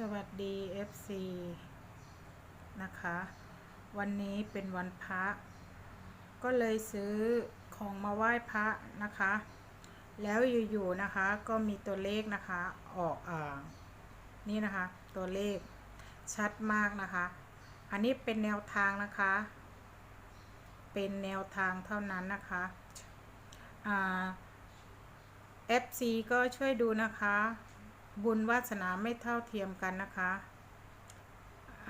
สวัสดี FC นะคะ วันนี้เป็นวันพระ ก็เลยซื้อของมาไหว้พระนะคะ แล้วอยู่ๆนะคะก็มีตัวเลขนะคะออกอ่านี่นะคะตัวเลขชัดมากนะคะ อันนี้เป็นแนวทางนะคะ เป็นแนวทางเท่านั้นนะคะอ่า FC ก็ช่วยดูนะคะ บุญวาสนาไม่เท่าเทียมกันนะคะ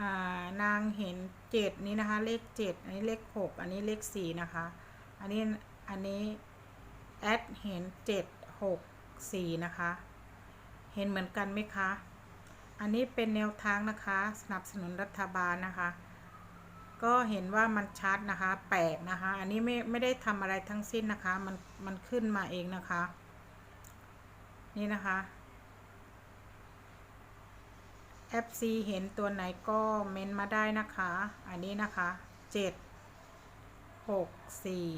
านางเห็นเจ็ดนี้นะคะ เลขเจ็ดอันนี้เลขหกอันนี้เลขสี่นะคะ อันนี้อันนี้แอดเห็นเจ็ดหกสี่นะคะ เห็นเหมือนกันไหมคะ อันนี้เป็นแนวทางนะคะ สนับสนุนรัฐบาลนะคะ ก็เห็นว่ามันชัดนะคะ แปลกนะคะ อันนี้ไม่ไม่ได้ทำอะไรทั้งสิ้นนะคะ มันมันขึ้นมาเองนะคะ นี่นะคะ FC เห็นตัวไหนก็เมนมาได้นะคะ อันนี้นะคะเจ็ดหกสี่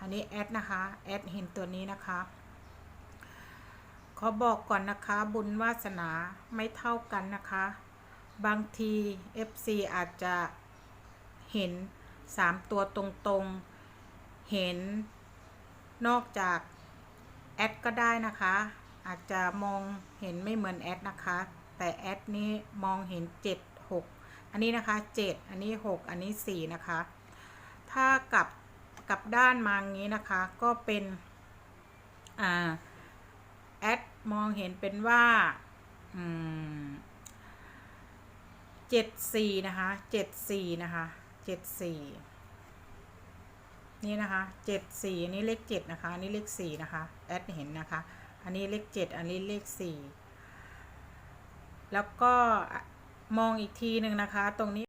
อันนี้แอดนะคะ แอดเห็นตัวนี้นะคะ ขอบอกก่อนนะคะ บุญวาสนาไม่เท่ากันนะคะ บางที FC อาจจะเห็นสามตัวตรงๆ เห็นนอกจากแอดก็ได้นะคะ อาจจะมองเห็นไม่เหมือนแอดนะคะ แต่แอดนี้มองเห็น 7 6 อันนี้นะคะ 7 อันนี้ 6 อันนี้ 4 นะคะ ถ้ากลับกลับด้านมาอย่างนี้นะคะ ก็เป็น อ่า แอดมองเห็นเป็นว่า อืมเจ็ดสี่นะคะเจ็ดสี่นะคะเจ็ดสี่นี่นะคะเจ็ดสี่อันนี้เลขเจ็ดนะคะ อันนี้เลขสี่นะคะ แอดเห็นนะคะ อันนี้เลขเจ็ดอันนี้เลขสี่ แล้วก็มองอีกทีหนึ่งนะคะ ตรงนี้